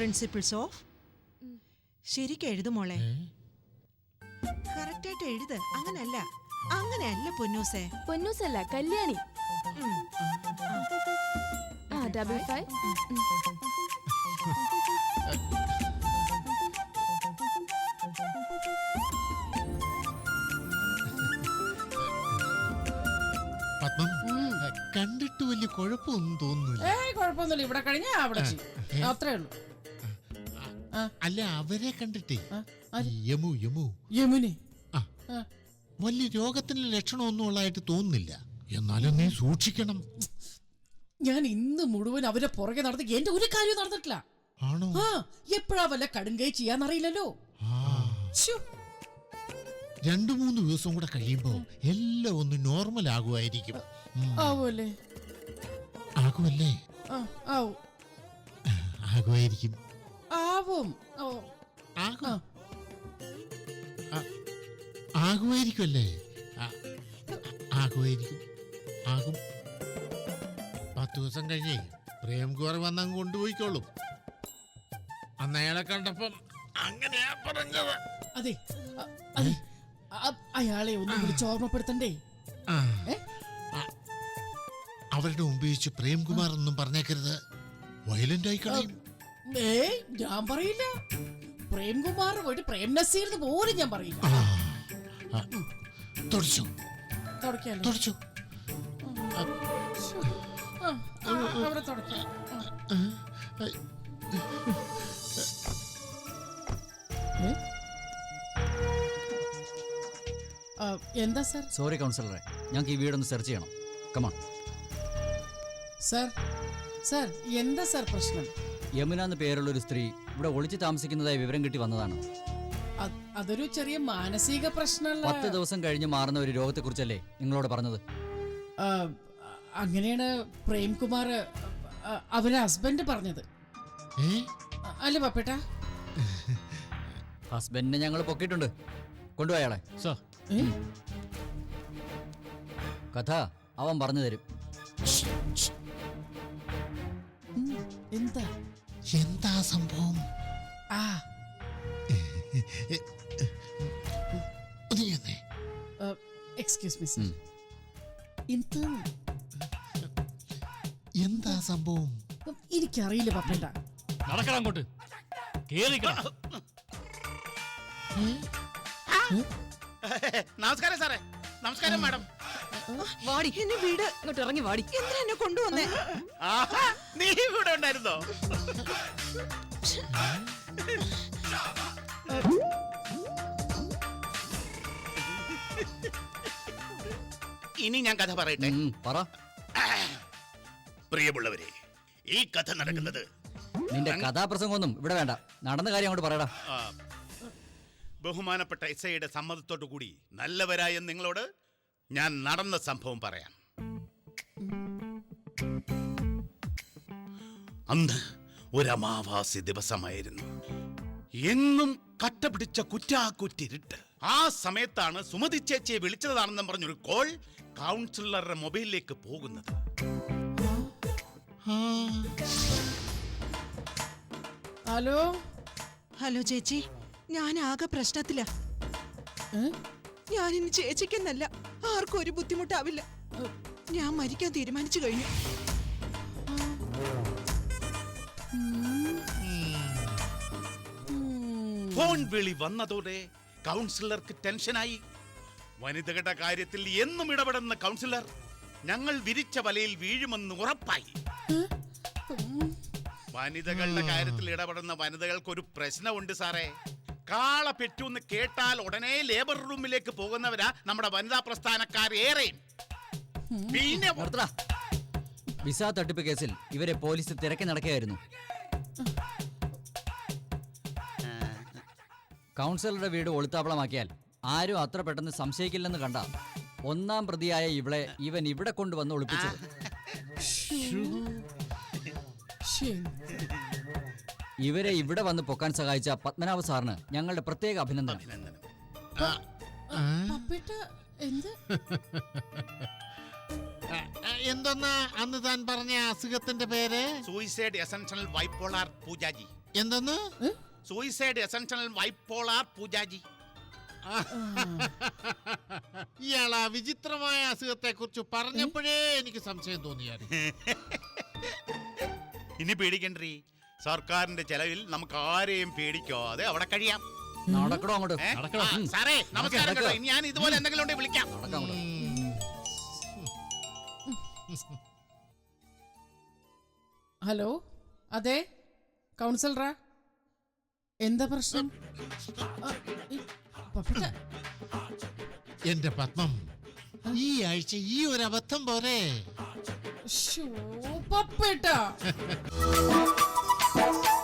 Principles of ശരിക്കും എഴുതു മോളെ. കറക്റ്റായിട്ട് എഴുത്. അങ്ങനല്ല. അങ്ങനെയല്ല പൊന്നൂസേ. പൊന്നൂസല്ല കല്യാണി. ആ ഡബിൾ ഫൈവ് പത്മം കണ്ടിട്ട് വലിയ കുഴപ്പമൊന്നും തോന്നുന്നില്ല. ഏയ് കുഴപ്പമൊന്നുമില്ല. ഇവിടെ കഴിഞ്ഞാ അവിടെ ചെയ്യും. അത്രേ ഉള്ളൂ. അല്ല അവരെ കണ്ടിട്ടേ. യമു യമു. യമുനെ? വലിയ രോഗത്തിന് ലക്ഷണമൊന്നും ഉള്ളതായിട്ട് തോന്നുന്നില്ല. എന്നാലും നീ സൂക്ഷിക്കണം. ഞാൻ ഇന്ന് മുഴുവൻ അവരെ പുറകെ നടത്തി എന്റെ ഒരു കാര്യം നടന്നിട്ടില്ല. ആണോ? ആ എപ്പോഴാ വല്ല കടുങ്കൈ ചെയ്യാന്നറിയില്ലല്ലോ? രണ്ടു മൂന്ന് ദിവസം കൂടെ കഴിയുമ്പോ എല്ലാം ഒന്ന് നോർമൽ ആകുമായിരിക്കും. ആകുമല്ലേ? ആകുമല്ലേ ആകുമായിരിക്കും. ആവും ഓ. ആകും ആകുമായിരിക്കുമല്ലേ ആകുമായിരിക്കും. ആകും. പത്ത് ദിവസം കഴിഞ്ഞേ പ്രേംകുമാർ വന്നങ്ങ് കൊണ്ടുപോയിക്കോളും. അന്ന് അയാളെ കണ്ടപ്പം അങ്ങനെയാ പറഞ്ഞത്. അതെ. അയാളെ ഒന്ന് വിളിച്ച് ഓർമ്മപ്പെടുത്തണ്ടേ? അവരുടെ മുമ്പ് വെച്ച് പ്രേംകുമാർ ഒന്നും പറഞ്ഞേക്കരുത്. വയലന്റ് ആയി കളയും. ഏ ഞാൻ പറയില്ല. പ്രേംകുമാർ പോയിട്ട് പ്രേം നസീറിന് പോലും ഞാൻ പറയില്ല. തുടച്ചു. തുടക്കാല്ലേ തുടച്ചു. അവിടെ തുടക്കാം. എന്താ സാർ? സോറി കൗൺസിലറെ. ഞങ്ങൾക്ക് ഈ വീടൊന്ന് സെർച്ച് ചെയ്യണം. കമാൺ സാർ സാർ എന്താ സാർ പ്രശ്നം? യമുന എന്ന പേരുള്ള ഒരു സ്ത്രീ ഇവിടെ ഒളിച്ചു താമസിക്കുന്നതായി വിവരം കിട്ടി വന്നതാണ്. അത് അതൊരു ചെറിയ മാനസിക പ്രശ്നമല്ല. പത്ത് ദിവസം കഴിഞ്ഞ് മാറുന്ന ഒരു രോഗത്തെക്കുറിച്ചല്ലേ നിങ്ങളോട് പറഞ്ഞത്? ആ, അങ്ങനെയാണ് പ്രേംകുമാർ ആ, അവരെ ഹസ്ബൻഡ് പറഞ്ഞത്. അല്ല പപ്പേട്ട. ഹസ്ബൻഡിനെ ഞങ്ങൾ പൊക്കിയിട്ടുണ്ട്. കൊണ്ടുപോയാളെ? കഥ അവൻ പറഞ്ഞു തരും. എന്താ? എന്താ സംഭവം? ആ. എക്സ്ക്യൂസ് മീ സർ എന്ത് എന്താ സംഭവം? എനിക്കറിയില്ല പപ്പേട്ട. നടക്കണം അങ്ങോട്ട്. നമസ്കാരം സാറേ. നമസ്കാരം മാഡം. വാടി. എന്നെ വീട്. ഇങ്ങോട്ട് ഇറങ്ങി വാടി. എന്തിനാ എന്നെ കൊണ്ടുവന്നേ? ആഹാ, നീ ഇവിടെ ഉണ്ടായിരുന്നോ? ഇനി ഞാൻ കഥ പറയട്ടെ. ഉം, പറ. പ്രിയമുള്ളവരെ ഈ കഥ നടക്കുന്നത് നിന്റെ കഥാപ്രസംഗമൊന്നും ഇവിടെ വേണ്ട. നടന്ന കാര്യം അങ്ങോട്ട് പറയടാ. ആ, ബഹുമാനപ്പെട്ട എസ് ഐയുടെ സമ്മതത്തോടു കൂടി നല്ലവരായ നിങ്ങളോട് ഞാൻ നടന്ന സംഭവം പറയാം. അന്ന് ഒരു അമാവാസി ദിവസമായിരുന്നു. എങ്ങും കട്ടപിടിച്ച കുറ്റാക്കുറ്റിരുട്ട്. ആ സമയത്താണ് സുമതി ചേച്ചിയെ വിളിച്ചതാണെന്നും പറഞ്ഞൊരു കോൾ കൗൺസിലറുടെ മൊബൈലിലേക്ക് പോകുന്നത്. ഹലോ? ഹലോ ചേച്ചി ഞാൻ ആകെ പ്രശ്നത്തില. ഞാനിന്ന് ഞാൻ ഇനി ചേച്ചിക്കെന്നല്ല. ആർക്കും ഒരു ബുദ്ധിമുട്ടാവില്ല. ഞാൻ മരിക്കാൻ തീരുമാനിച്ചു കഴിഞ്ഞു. ഫോൺ വിളി വന്നതോടെ കൗൺസിലർക്ക് ടെൻഷനായി. വനിതകളുടെ കാര്യത്തിൽ എന്നും ഇടപെടുന്ന കൗൺസിലർ ഞങ്ങൾ വിരിച്ച വലയിൽ വീഴുമെന്ന് ഉറപ്പായി. വനിതകളുടെ കാര്യത്തിൽ ഇടപെടുന്ന വനിതകൾക്ക് ഒരു പ്രശ്നമുണ്ട് സാറേ. കാള പെറ്റു എന്ന് കേട്ടാൽ ഉടനെ ലേബർ റൂമിലേക്ക് പോകുന്നവരാ നമ്മുടെ വനിതാ പ്രസ്ഥാനക്കാരേറെയും പിന്നെ നിർത്തടാ. വിസ തട്ടിപ്പ് കേസിൽ ഇവരെ പോലീസ് തിരക്കി നടക്കുകയായിരുന്നു. കൗൺസിലറുടെ വീട് ഒളിത്താവളമാക്കിയാൽ ആരും അത്ര പെട്ടെന്ന് സംശയിക്കില്ലെന്ന് കണ്ട ഒന്നാം പ്രതിയായ ഇവളെ ഇവൻ ഇവിടെ കൊണ്ടുവന്ന് ഒളിപ്പിച്ചത്. ശ്ശേ. ഇവരെ ഇവിടെ വന്ന് പൊക്കാൻ സഹായിച്ച പത്മനാഭ സാറിന് ഞങ്ങളുടെ പ്രത്യേക അഭിനന്ദനം. അഭിനന്ദനം. പപ്പേട്ട എന്ത്? ആ, ആ, എന്തൊന്നാ അന്ന് താൻ പറഞ്ഞ അസുഖത്തിന്റെ പേര്? സൂയിസൈഡ് എസൻഷണൽ വൈപ്പോളാർ പൂജാജി എന്തെന്ന്? സൂയിസൈഡ് എസൻഷണൽ വൈപ്പോളാർ പൂജാജി ഇയാൾ ആ വിചിത്രമായ അസുഖത്തെ കുറിച്ച് പറഞ്ഞപ്പോഴേ എനിക്ക് സംശയം തോന്നിയായിരുന്നു. ഇനി പേടിക്കണ്ടേ സർക്കാരിന്റെ ചെലവിൽ നമുക്ക് ആരെയും പേടിക്കാതെ അവിടെ കഴിയാം. നടക്കണോ അങ്ങോട്ട്. ഏ? നടക്കണം. ആ, സാറേ നമസ്കാരം കേട്ടോ. ഇനി ഞാൻ ഇതുപോലെ എന്തെങ്കിലും ഉണ്ടെങ്കിൽ വിളിക്കാം. നടക്കാം അങ്ങോട്ട്. ഹലോ? അതെ? കൗൺസിലറാ? എന്താ പ്രശ്നം? ആ, ഈ പപ്പച്ച, എന്റെ പത്മം ഈ ആഴ്ച ഈ ഒരു അബദ്ധം പോരെ. ശ്ശോ, പപ്പേട്ടാ. Bye.